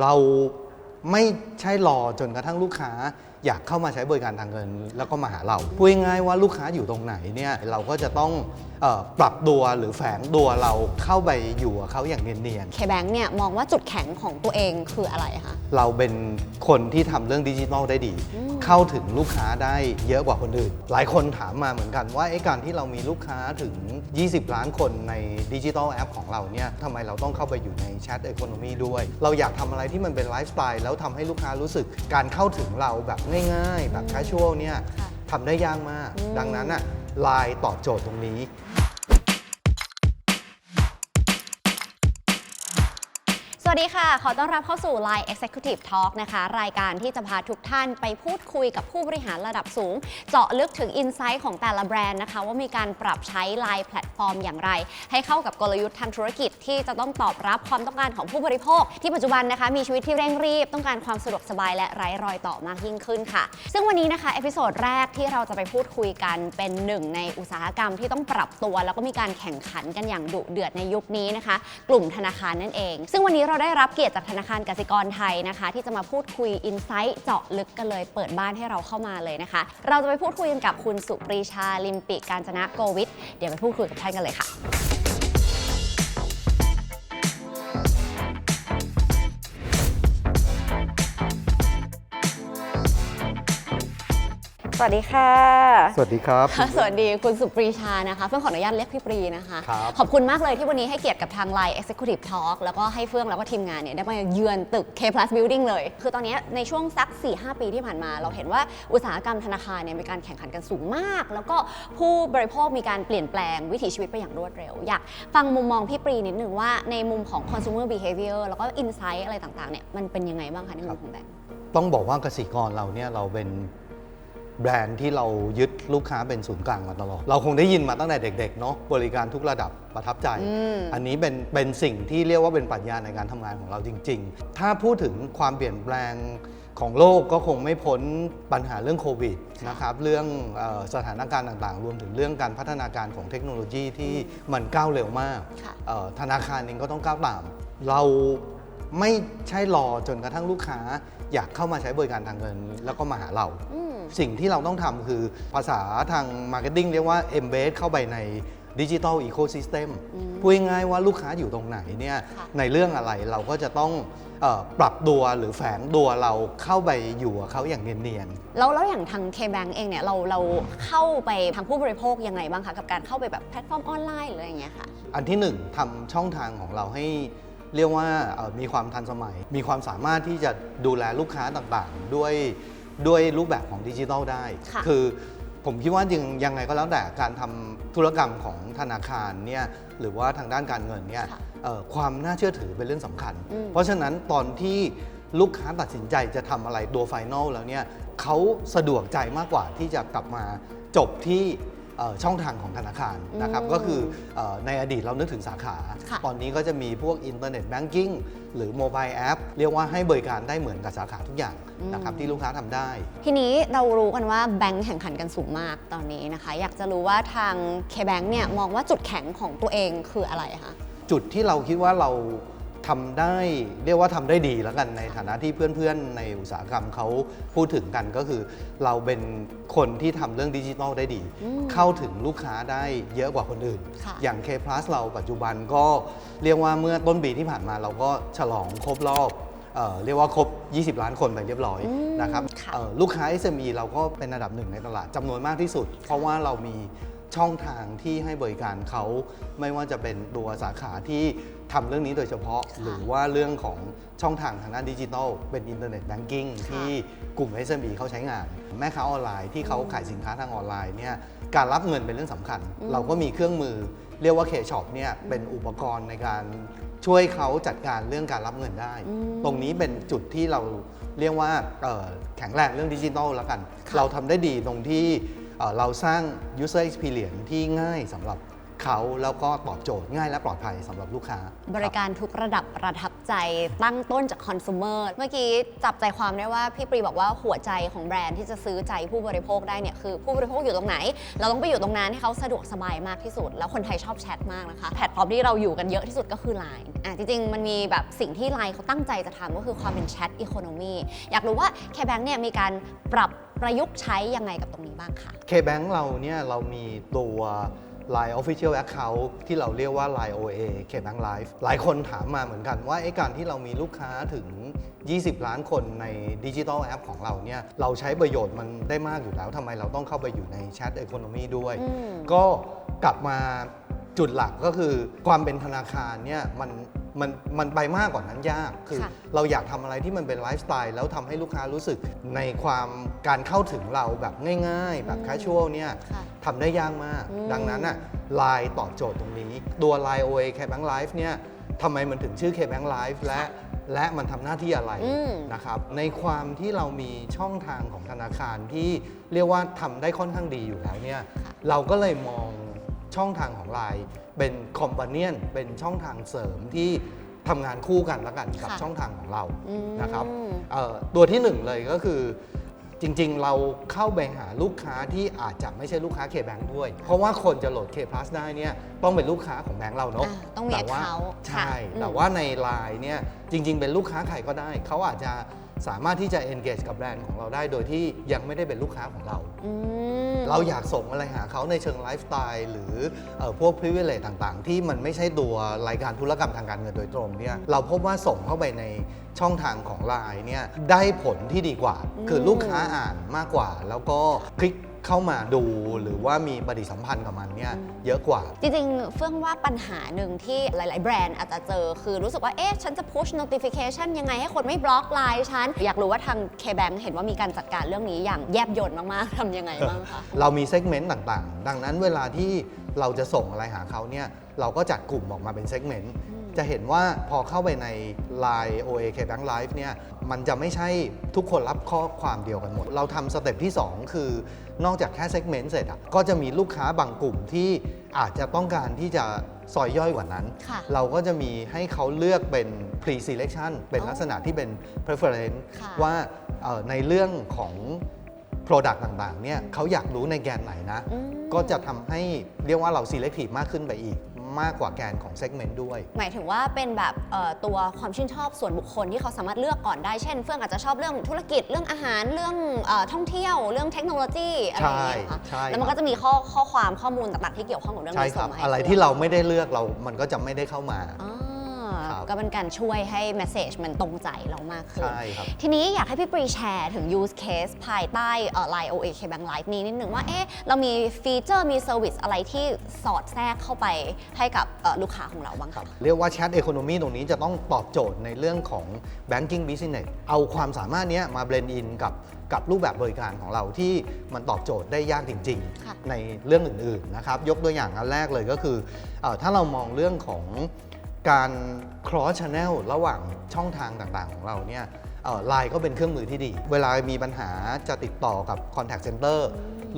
เราไม่ใช่รอจนกระทั่งลูกค้าอยากเข้ามาใช้บริการทางเงิน แล้วก็มาหาเราพูดง่ายๆว่าลูกค้าอยู่ตรงไหนเนี่ยเราก็จะต้องเออปรับตัวหรือแฝงตัวเราเข้าไปอยู่กับเขาอย่างเนียนๆเคแบงเนี่ยมองว่าจุดแข็งของตัวเองคืออะไรคะเราเป็นคนที่ทำเรื่องดิจิทัลได้ดีเข้าถึงลูกค้าได้เยอะกว่าคนอื่น หลายคนถามมาเหมือนกันว่าไอ้การที่เรามีลูกค้าถึง 20 ล้านคนในดิจิทัลแอปของเราเนี่ยทำไมเราต้องเข้าไปอยู่ในแชท e อ o n o m y ด้วย เราอยากทำอะไรที่มันเป็นไลฟ์สไตล์แล้วทำให้ลูกค้ารู้สึกการเข้าถึงเราแบบง่าย ๆ แบบแคชชวลเนี่ยค่ะทำได้ยากมากอืมดังนั้นอะไลน์ตอบโจทย์ตรงนี้ วัสดีค่ะ ขอต้อนรับเข้าสู่ Line Executive Talk นะคะ รายการที่จะพาทุกท่านไปพูดคุยกับผู้บริหารระดับสูง เจาะลึกถึง i n s i ซต์ของแต่ละแบรนด์นะคะ ว่ามีการปรับใช้ Line แพลตฟอร์มอย่างไร ให้เข้ากับกลยุทธ์ทางธุรกิจที่จะต้องตอบรับความต้องการของผู้บริโภค ที่ปัจจุบันนะคะมีชีวิตที่เร่งรีบ ต้องการความสะดวกสบายและไร้รอยต่อมากยิ่งขึ้นค่ะ ซึ่งวันนี้นะคะเอพิโซดแรกที่เราจะไปพูดคุยกันเป็นหนึ่งในอุตสาหกรรมที่ต้องปรับตัว แล้วก็มีการแข่งขันกันอย่างดุเดือดในยุคนี้นะคะ กลุ่มธนาคารนั่นเอง ซึ่งวันนี้เราได้รับเกียรติจากธนาคารกสิกรไทยนะคะ ที่จะมาพูดคุยอินไซต์เจาะลึกกันเลย เปิดบ้านให้เราเข้ามาเลยนะคะ เราจะไปพูดคุยกันกับคุณสุปรีชาลิมปิการจนะโกวิทเดี๋ยวไปพูดคุยกับท่านกันเลยค่ะ สวัสดีค่ะ สวัสดีครับ สวัสดีคุณสุปรีชานะคะ เฟื่องขออนุญาตเรียกพี่ปรีนะคะ ครับขอบคุณมากเลยที่วันนี้ให้เกียรติกับทาง Line Executive Talk แล้วก็ให้เฟื่องแล้วก็ทีมงานเนี่ยได้มาเยือนตึก K Plus Building เลย คือตอนนี้ในช่วงสัก 4-5 ปีที่ผ่านมา เราเห็นว่าอุตสาหกรรมธนาคารเนี่ยมีการแข่งขันกันสูงมาก แล้วก็ผู้บริโภคมีการเปลี่ยนแปลงวิถีชีวิตไปอย่างรวดเร็ว อยากฟังมุมมองพี่ปรีนิดนึงว่าในมุมของ consumer behavior แล้วก็ insight อะไรต่างๆเนี่ยมันเป็นยังไงบ้างคะในมุมของแบงค์ต้องบอกว่ากสิกรเราเนี่ยเราเป็น แบรนด์ที่เรายึดลูกค้าเป็นศูนย์กลางมาตลอด เราคงได้ยินมาตั้งแต่เด็กๆเนาะบริการทุกระดับประทับใจอืมอันนี้เป็นเป็นสิ่งที่เรียกว่าเป็นปรัชญาในการทำงานของเราจริง ๆ ถ้าพูดถึงความเปลี่ยนแปลงของโลกก็คงไม่พ้นปัญหาเรื่องโควิดนะครับเรื่องเออสถานการณ์ต่างๆ รวมถึงเรื่องการพัฒนาการของเทคโนโลยีที่มันก้าวเร็วมากค่ะเอ่อธนาคารเองก็ต้องก้าวตาม เราไม่ใช่รอจนกระทั่งลูกค้า อยากเข้ามาใช้บริการทางเงิน แล้วก็มาหาเราอืม สิ่งที่เราต้องทำคือภาษาทางมาร์เก็ตติ้งเรียกว่า embed เข้าไปในดิจิ t a ลอีโค y ิสเต็มพูดง่ายๆว่าลูกค้าอยู่ตรงไหนเนี่ยค่ะในเรื่องอะไรเราก็จะต้องเออปรับตัวหรือแฝงตัวเราเข้าไปอยู่กับเขาอย่างเนียนๆแล้วแล้วอย่างทาง K-Bank เองเนี่ยเราเราเข้าไปทางผู้บริโภคยังไงบ้างคะ กับการเข้าไปแบบแพลตฟอร์มออนไลน์หรืออะไรอย่างเงี้ยค่ะ อันที่หนึ่งทำช่องทางของเราให้เรียกว่าเอ่อมีความทันสมัย มีความสามารถที่จะดูแลลูกค้าต่างๆ ด้วย ด้วยรูปแบบของดิจิทัลได้ ค่ะอผมคิดว่ายังยังไงก็แล้วแต่การทำธุรกรรมของธนาคารเนี่ยหรือว่าทางด้านการเงินเนี่ยค่ะเอ่อความน่าเชื่อถือเป็นเรื่องสำคัญ อืม เพราะฉะนั้นตอนที่ลูกค้าตัดสินใจจะทำอะไรตัวไฟนอลแล้วเนี่ยเขาสะดวกใจมากกว่าที่จะกลับมาจบที่เอ่อ ช่องทางของธนาคารนะครับอืมก็คือเออในอดีตเรานึกถึงสาขาค่ะตอนนี้ก็จะมีพวกอินเทอร์เน็ตแบงกิ้งหรือโมบายแอปเรียกว่าให้บริการได้เหมือนกับสาขาทุกอย่างนะครับที่ลูกค้าทำได้ ทีนี้เรารู้กันว่าแบงค์แข่งขันกันสูงมากตอนนี้นะคะ อยากจะรู้ว่าทาง K-Bank เนี่ยมองว่าจุดแข็งของตัวเองคืออะไรคะจุดที่เราคิดว่าเรา ทำได้เรียกว่าทำได้ดีแล้วกันในฐานะที่เพื่อนๆ ในอุตสาหกรรมเขาพูดถึงกันก็คือ เราเป็นคนที่ทำเรื่องดิจิทัลได้ดี อืมเข้าถึงลูกค้าได้เยอะกว่าคนอื่น ค่ะ อย่าง K Plus เราปัจจุบันก็เรียกว่าเมื่อต้นปีที่ผ่านมาเราก็ฉลองครบรอบเอ่อเรียกว่าครบ 20 ล้านคนไปเรียบร้อยอืมนะครับค่ะ เอ่อลูกค้า SME เราก็เป็นอันดับหนึ่งในตลาดจำนวนมากที่สุด เพราะว่าเรามี ช่องทางที่ให้บริการเขาไม่ว่าจะเป็นตัวสาขาที่ทำเรื่องนี้โดยเฉพาะค่ะหรือว่าเรื่องของช่องทางทางด้านดิจิทัลเป็นอินเทอร์เน็ตแบงกิ้งค่ะที่กลุ่ม SME เขาใช้งาน แม่ค้าออนไลน์ที่เขาขายสินค้าทางออนไลน์เนี่ยการรับเงินเป็นเรื่องสำคัญอืมเราก็มีเครื่องมือเรียกว่า K-Shop เนี่ยเป็นอุปกรณ์ในการช่วยเขาจัดการเรื่องการรับเงินได้อืมตรงนี้เป็นจุดที่เราเรียกว่าเอ่อแข็งแรงเรื่องดิจิทัลแล้วกันค่ะเราทำได้ดีตรงที่ เราสร้าง user experience ที่ง่ายสำหรับเขาแล้วก็ตอบโจทย์ง่ายและปลอดภัยสำหรับลูกค้า บริการทุกระดับประทับใจตั้งต้นจากคอน sumer เมื่อกี้จับใจความได้ว่าพี่ปรีบอกว่าหัวใจของแบรนด์ที่จะซื้อใจผู้บริโภคได้เนี่ยคือผู้บริโภคอยู่ตรงไหน เราต้องไปอยู่ตรงนั้นให้เขาสะดวกสบายมากที่สุด แล้วคนไทยชอบแชทมากนะคะแพลตฟอร์มที่เราอยู่กันเยอะที่สุดก็คือ Line อะจริงๆมันมีแบบสิ่งที่ Line เขาตั้งใจจะทำก็คือความเป็นแชทอีโคโนมีอยากรู้ว่า KBank เนี่ยมีการปรับ ประยุกต์ใช้ยังไงกับตรงนี้บ้างคะ K-Bank เราเนี่ยเรามีตัว Line Official Account ที่เราเรียกว่า Line OA K-Bank Live หลายคนถามมาเหมือนกันว่าไอ้การที่เรามีลูกค้าถึง 20 ล้านคนในดิจิทัลแอปของเราเนี่ยเราใช้ประโยชน์มันได้มากอยู่แล้วทำไมเราต้องเข้าไปอยู่ในแชท Economy ด้วยอืมก็กลับมาจุดหลักก็คือความเป็นธนาคารเนี่ยมัน มันมันไปมากกว่านั้นยาก คือค่ะเราอยากทำอะไรที่มันเป็นไลฟ์สไตล์แล้วทำให้ลูกค้ารู้สึกในความการเข้าถึงเราแบบง่าย ๆ แบบ casual เนี่ยค่ะทำได้ยากมาก อืม ดังนั้นอะไลน์ตอบโจทย์ตรงนี้ ตัว Line OA KBank Live เนี่ยทำไมมันถึงชื่อ KBank Live และและมันทำหน้าที่อะไร อืม นะครับในความที่เรามีช่องทางของธนาคารที่เรียกว่าทำได้ค่อนข้างดีอยู่แล้วเนี่ยเราก็เลยมองช่องทางของไลน์ เป็นคอม p าเนียนเป็นช่องทางเสริมที่ทำงานคู่กันแล้วกันกับค่ะช่องทางของเราอืม นะครับเอ่อตัวที่หนึ่งเลยก็คือจริงๆ เราเข้าไปหาลูกค้าที่อาจจะไม่ใช่ลูกค้า K-Bank ด้วย เพราะว่าคนจะโหลด K Plus ได้เนี่ยต้องเป็นลูกค้าของแบงก์เราเนาะอ่าต้องมีแต่ว่า account ใช่ค่ะอืม แต่ว่าในไลน์เนี่ยจริง ๆ เป็นลูกค้าใครก็ได้ เขาอาจจะ สามารถที่จะ engage กับแบรนด์ของเราได้โดยที่ยังไม่ได้เป็นลูกค้าของเรา อืมเราอยากส่งอะไรหาเขาในเชิงไลฟ์สไตล์หรือเออพวก privilege ต่างๆ ที่มันไม่ใช่ตัวรายการธุรกรรมทางการเงินโดยตรงเนี่ยเราพบว่าส่งเข้าไปในช่องทางของ Line เนี่ยได้ผลที่ดีกว่าอืมคือลูกค้าอ่านมากกว่า แล้วก็คลิก เข้ามาดูหรือว่ามีปฏิสัมพันธ์กับมันเนี่ยเยอะกว่า จริงๆ เฟื่องว่าปัญหาหนึ่งที่หลาย ๆ แบรนด์อาจจะเจอ คือรู้สึกว่า เอ๊ะ ฉันจะ push notification ยังไงให้คนไม่บล็อกไลน์ฉัน อยากรู้ว่าทาง KBank เห็นว่ามีการจัดการเรื่องนี้อย่างแยบยลมาก ๆทำยังไงบ้างคะ เรามีเซกเมนต์ต่างๆ ดังนั้นเวลาที่ เราจะส่งอะไรหาเขาเนี่ยเราก็จัดกลุ่มออกมาเป็นเซกเมนต์จะเห็นว่าพอเข้าไปใน Line OA K Bank Live เนี่ยมันจะไม่ใช่ทุกคนรับข้อความเดียวกันหมด เราทำสเต็ปที่ 2 คือนอกจากแค่เซกเมนต์เสร็จอะก็จะมีลูกค้าบางกลุ่มที่อาจจะต้องการที่จะซอยย่อยกว่านั้นค่ะเราก็จะมีให้เขาเลือกเป็น pre selection เป็นอ๋อลักษณะที่เป็น preference ค่ะว่าเอ่อในเรื่องของ Product ต่างๆเนี่ยเขาอยากรู้ในแกนไหนนะ อืมก็จะทำให้เรียกว่าเรา selective มากขึ้นไปอีก มากกว่าแกนของ segment ด้วย หมายถึงว่าเป็นแบบเอ่อตัวความชื่นชอบส่วนบุคคลที่เขาสามารถเลือกก่อนได้ เช่น เฟื่องอาจจะชอบเรื่องธุรกิจ เรื่องอาหาร เรื่องเออท่องเที่ยว เรื่องเทคโนโลยีอะไรอย่างเงี้ยเหรอใช่คะใช่ แล้วมันก็จะมีข้อข้อความข้อมูลต่างๆที่เกี่ยวข้องกับเรื่องใช่นี้ครัส่บงมาให้อะไรฟื่งที่เราไม่ได้เลือกเรา มันก็จะไม่ได้เข้ามาอ่า ครับก็เป็นการช่วยให้ message มันตรงใจเรามากขึ้น ใช่ครับ ทีนี้อยากให้พี่ปรีแชร์ถึง use case ภายใต้เอ่อ Line OA K Bank Live นี้นิดหนึ่งว่าเอ๊ะเรามีฟีเจอร์มีเซอร์วิสอะไรที่สอดแทรกเข้าไปให้กับเอ่อลูกค้าของเราบ้างคะ เรียกว่าแชท Economy ตรงนี้จะต้องตอบโจทย์ในเรื่องของ Banking Business เอาความสามารถเนี้ยมาเบ e น d อินกับกับรูปแบบบริการของเราที่มันตอบโจทย์ได้ยากจริง ค่ะ ๆ ในเรื่องอื่น ๆ นะครับ ยกตัวอย่างอันแรกเลยก็คือเออถ้าเรามองเรื่องของ การ cross channel ระหว่างช่องทางต่างๆ ของเราเนี่ยไลน์ก็เป็นเครื่องมือที่ดี เวลามีปัญหาจะติดต่อกับ contact center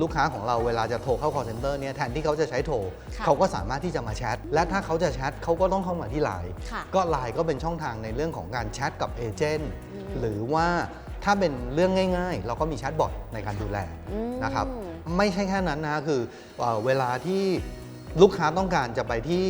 ลูกค้าของเราเวลาจะโทรเข้า call center เนี่ยแทนที่เขาจะใช้โทรค่ะเขาก็สามารถที่จะมาแชท และถ้าเขาจะแชทเขาก็ต้องเข้ามาที่ไลน์ค่ะก็ไลน์ก็เป็นช่องทางในเรื่องของการแชทกับเอเจนต์หรือว่าถ้าเป็นเรื่องง่ายๆ เราก็มีแชทบอทในการดูแลอืมนะครับ ไม่ใช่แค่นั้นนะคือเอ่อเวลาที่ลูกค้าต้องการจะไปที่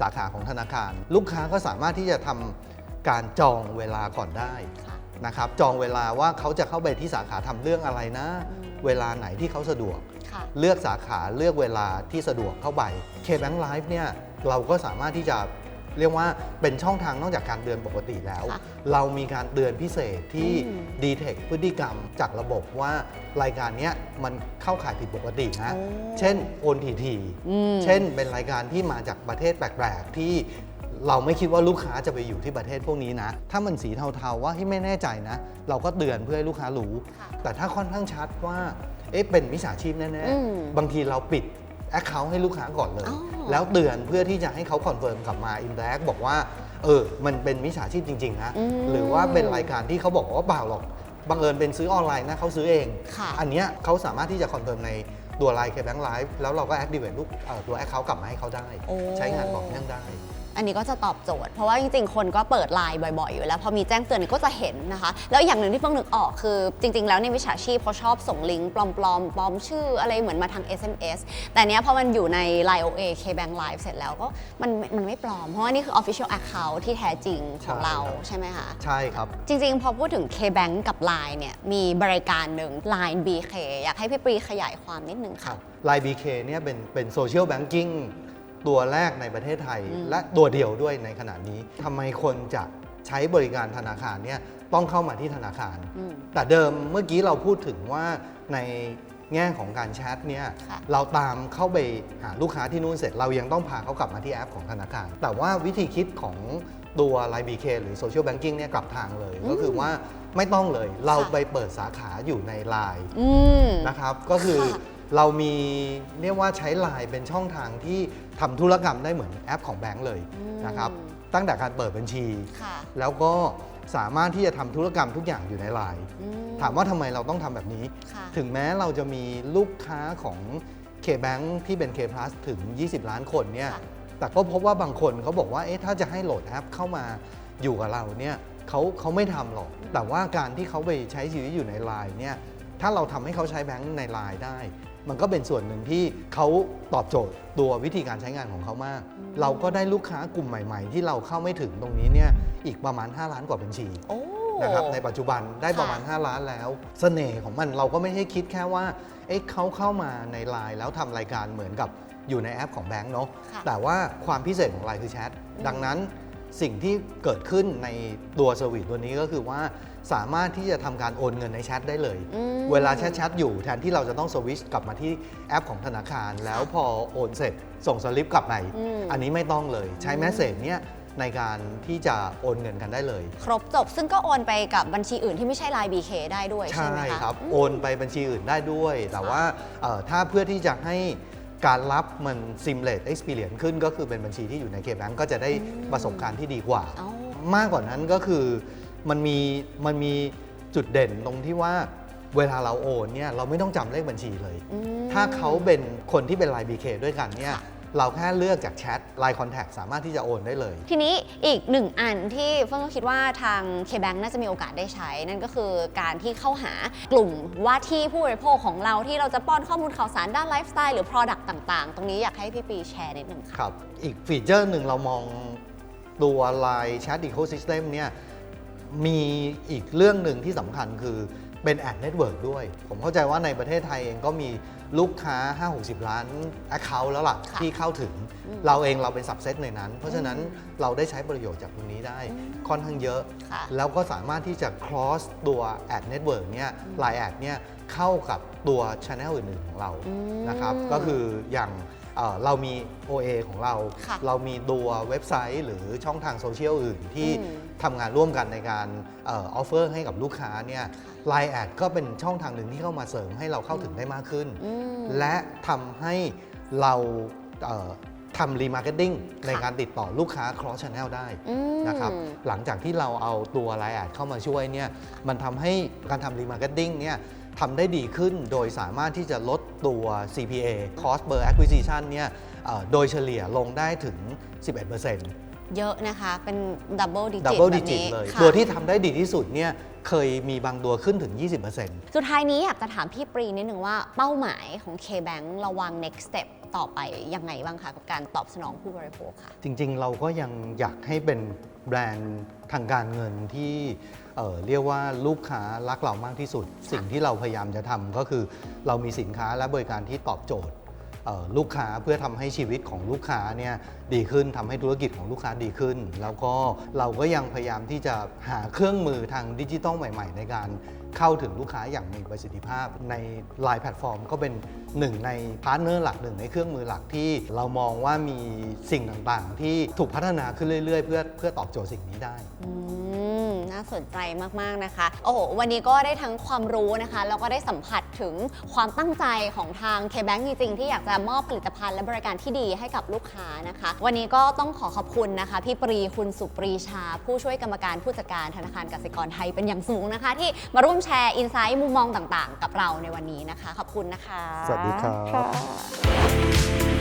สาขาของธนาคาร ลูกค้าก็สามารถที่จะทำการจองเวลาก่อนได้ค่ะนะครับจองเวลาว่าเขาจะเข้าไปที่สาขาทำเรื่องอะไรนะอืมเวลาไหนที่เขาสะดวกค่ะเลือกสาขาเลือกเวลาที่สะดวกเข้าไป K-Bank Live เนี่ยเราก็สามารถที่จะ เรียกว่าเป็นช่องทางนอกจากการเตือนปกติแล้ว ค่ะเรามีการเตือนพิเศษที่อืมดีเทคพฤติกรรมจากระบบว่ารายการเนี้ยมันเข้าข่ายผิดปกตินะ โอ้เช่นโอนทีทีอืม เช่นเป็นรายการที่มาจากประเทศแปลกๆ ที่เราไม่คิดว่าลูกค้าจะไปอยู่ที่ประเทศพวกนี้นะ ถ้ามันสีเทาๆว่าที่ไม่แน่ใจนะ เราก็เตือนเพื่อให้ลูกค้ารู้ ค่ะแต่ถ้าค่อนข้างชัดว่า เอ๊ะเป็นมิจฉาชีพแน่อืม ๆ บางทีเราปิด Account ให้ลูกค้าก่อนเลยอ๋อแล้วเตือนเพื่อที่จะให้เขาคอนเฟิร์มกลับมาอินแบกบอกว่า เออ มันเป็นมิจฉาชีพจริง ๆ นะอืมหรือว่าเป็นรายการที่เขาบอกว่าเปล่าหรอกบังเอิญเป็นซื้อออนไลน์นะเขาซื้อเองค่ะอันเนี้ยเขาสามารถที่จะคอนเฟิร์มในตัว Line KBank Live แล้วเราก็ activate ลูกเอ่อตัว account กลับมาให้เขาได้โอ้ใช้งานต่อเนื่องได้ อันนี้ก็จะตอบโจทย์ เพราะว่าจริงๆ คนก็เปิดไลน์บ่อยๆ อยู่แล้ว พอมีแจ้งเตือนเนี่ยก็จะเห็นนะคะ แล้วอย่างหนึ่งที่เพิ่งนึกออกคือ จริงๆ แล้วในวิชาชีพเขาชอบส่งลิงก์ปลอมๆ ปลอมชื่ออะไรเหมือนมาทาง SMS แต่เนี้ยพอมันอยู่ใน Line OA KBank Live เสร็จแล้วก็มันมันไม่ปลอม เพราะว่านี่คือ Official Account ที่แท้จริงของเราใช่ครับใช่ไหมคะ ใช่ครับ จริงๆ พอพูดถึง KBank กับ Line เนี่ยมีบริการหนึ่ง Line BK อยากให้พี่ปรีขยายความนิดนึงคค่ะรับ Line BK เนี่ยเป็นเป็นโซเชียลแบงกิ้ง ตัวแรกในประเทศไทยอืมและตัวเดียวด้วยในขณะนี้ทำไมคนจะใช้บริการธนาคารเนี่ยต้องเข้ามาที่ธนาคาร อืม แต่เดิมเมื่อกี้เราพูดถึงว่าในแง่ของการแชทเนี่ยค่ะ เราตามเข้าไปหาลูกค้าที่นู่นเสร็จ เรายังต้องพาเขากลับมาที่แอปของธนาคาร แต่ว่าวิธีคิดของตัว Line BK หรือ Social Banking เนี่ยกลับทางเลย ก็คือว่าไม่ต้องเลยเราค่ะไปเปิดสาขาอยู่ใน Line อืม นะครับก็คือค่ะ เรามีเรียกว่าใช้ Line เป็นช่องทางที่ทำธุรกรรมได้เหมือนแอปของแบงก์เลยอืม นะครับ ตั้งแต่การเปิดบัญชี ค่ะ แล้วก็สามารถที่จะทำธุรกรรมทุกอย่างอยู่ใน Line อืถามว่าทำไมเราต้องทำแบบนี้ ค่ะถึงแม้เราจะมีลูกค้าของ K-Bank ที่เป็น K Plus ถึง 20 ล้านคนเนี่ย ค่ะ แต่ก็พบว่าบางคนเขาบอกว่า เอ๊ะ ถ้าจะให้โหลดแอปเข้ามาอยู่กับเราเนี่ยเขาเขาไม่ทำหรอก แต่ว่าการที่เขาไปใช้ชีวิตอยู่ในไลน์เนี่ย ถ้าเราทำให้เขาใช้แบงค์ในไลน์ได้ มันก็เป็นส่วนหนึ่งที่เขาตอบโจทย์ตัววิธีการใช้งานของเขามาก เราก็ได้ลูกค้ากลุ่มใหม่ ๆ ที่เราเข้าไม่ถึงตรงนี้เนี่ยอีกประมาณ 5 ล้านกว่าบัญชีโอ้ นะครับในปัจจุบันได้ประมาณค่ะ5ล้านแล้ว เสน่ห์ของมันเราก็ไม่ใช่คิดแค่ว่าเอ๊ะเขาเข้ามาในไลน์แล้วทำรายการเหมือนกับอยู่ในแอปของแบงก์เนาะค่ะ แต่ว่าความพิเศษของไลน์คือแชทอืมดังนั้นสิ่งที่เกิดขึ้นในตัวสวิตตัวนี้ก็คือว่า สามารถที่จะทำการโอนเงินในแชทได้เลยอืมเวลาแชทแชทอยู่แทนที่เราจะต้องสวิชกลับมาที่แอปของธนาคาร แล้วพอโอนเสร็จส่งสลิปกลับไปอืมอันนี้ไม่ต้องเลยใช้แมสเซจเนี้ยในการที่จะโอนเงินกันได้เลย ครบจบซึ่งก็โอนไปกับบัญชีอื่นที่ไม่ใช่ Line BK ได้ด้วยใช่ใช่ไหมคะครับอืมโอนไปบัญชีอื่นได้ด้วย แต่ว่าเอ่อถ้าเพื่อที่จะให้การรับมัน seamless experience ขึ้น ก็คือเป็นบัญชีที่อยู่ใน KBank ก็จะได้ประสบการณ์ที่ดีกว่าเอ้ามากกว่านั้นก็คือ มันมีมันมีจุดเด่นตรงที่ว่าเวลาเราโอนเนี่ยเราไม่ต้องจำเลขบัญชีเลย อืม ถ้าเขาเป็นคนที่เป็น Line BK ด้วยกันเนี่ยค่ะเราแค่เลือกจากแชท Line Contact สามารถที่จะโอนได้เลย ทีนี้อีกหนึ่งอันที่เฟิร์นก็คิดว่าทาง KBank น่าจะมีโอกาสได้ใช้ นั่นก็คือการที่เข้าหากลุ่มว่าที่ผู้บริโภคของเราที่เราจะป้อนข้อมูลข่าวสารด้านไลฟ์สไตล์หรือ Product ต่างๆ ตรงนี้อยากให้พี่ปีแชร์นิดหนึ่งค่ะ ครับ อีกฟีเจอร์หนึ่งเรามองตัว Line Chat Ecosystem เนี่ย มีอีกเรื่องหนึ่งที่สำคัญคือเป็นแอดเน็ตเวิร์กด้วย ผมเข้าใจว่าในประเทศไทยเองก็มีลูกค้า 5-60 ล้าน Account แล้วล่ะ ค่ะที่เข้าถึง อืมเราเองเราเป็นสับเซตในนั้น เพราะฉะนั้นเราได้ใช้ประโยชน์จากตรงนี้ได้ค่อนข้างเยอะ ค่ะ แล้วก็สามารถที่จะ cross ตัว ad network เนี่ย Line Ad เนี่ยเข้ากับตัว Channel อื่นๆของเราอืมนะครับ ก็คืออย่างเอ่อเรามี OA ของเรา ค่ะเรามีตัวเว็บไซต์หรือช่องทางโซเชียลอื่นที่อืม ทำงานร่วมกันในการออฟเฟอร์ให้กับลูกค้าเนี่ยไลน์แอดก็เป็นช่องทางหนึ่งที่เข้ามาเสริมให้เราเข้าถึงได้มากขึ้นอืมและทำให้เราเอ่อทำรีมาร์เก็ตติ้งในค่ะการติดต่อลูกค้า cross channel ได้อืมนะครับหลังจากที่เราเอาตัวไลน์แอดเข้ามาช่วยเนี่ยมันทำให้การทำรีมาร์เก็ตติ้งเนี่ยทำได้ดีขึ้นโดยสามารถที่จะลดตัว CPA cost per acquisition เนี่ยเอ่อโดยเฉลี่ยลงได้ถึง 11% เยอะนะคะ เป็นดับเบิลดิจิตดับเบิลแบดิบจิตนี้เลยค่ะตัวที่ทำได้ดีที่สุดเนี่ยเคยมีบางตัวขึ้นถึง 20%สุดท้ายนี้อยากจะถามพี่ปรีนิดนึงว่าเป้าหมายของ KBank ระวัง next step ต่อไปยังไงบ้างคะกับการตอบสนองผู้บริโภคค่ะ จริงๆ เราก็ยังอยากให้เป็นแบรนด์ทางการเงินที่เอ่อเรียกว่าลูกค้ารักเรามากที่สุด สิ่งที่เราพยายามจะทำก็คือเรามีสินค้าและบริการที่ตอบโจทย์เอ่อ ลูกค้าเพื่อทำให้ชีวิตของลูกค้าเนี่ยดีขึ้นทำให้ธุรกิจของลูกค้าดีขึ้น แล้วก็เราก็ยังพยายามที่จะหาเครื่องมือทางดิจิทัลใหม่ ๆ ในการเข้าถึงลูกค้าอย่างมีประสิทธิภาพ ใน Line แพลตฟอร์มก็เป็นหนึ่งในพาร์ทเนอร์หลักหนึ่งในเครื่องมือหลักที่เรามองว่ามีสิ่งต่างๆ ที่ถูกพัฒนาขึ้นเรื่อย ๆ เพื่อเพื่อตอบโจทย์สิ่งนี้ได้ น่าสนใจมากๆนะคะ โอ้โห วันนี้ก็ได้ทั้งความรู้นะคะ แล้วก็ได้สัมผัสถึงความตั้งใจของทาง KBank จริงๆ ที่อยากจะมอบผลิตภัณฑ์และบริการที่ดีให้กับลูกค้านะคะ วันนี้ก็ต้องขอขอบคุณนะคะ พี่ปรีคุณสุปรีชา ผู้ช่วยกรรมการผู้จัดการธนาคารกสิกรไทยเป็นอย่างสูงนะคะ ที่มาร่วมแชร์อินไซต์มุมมองต่างๆ กับเราในวันนี้นะคะ ขอบคุณนะคะ สวัสดีครับค่ะ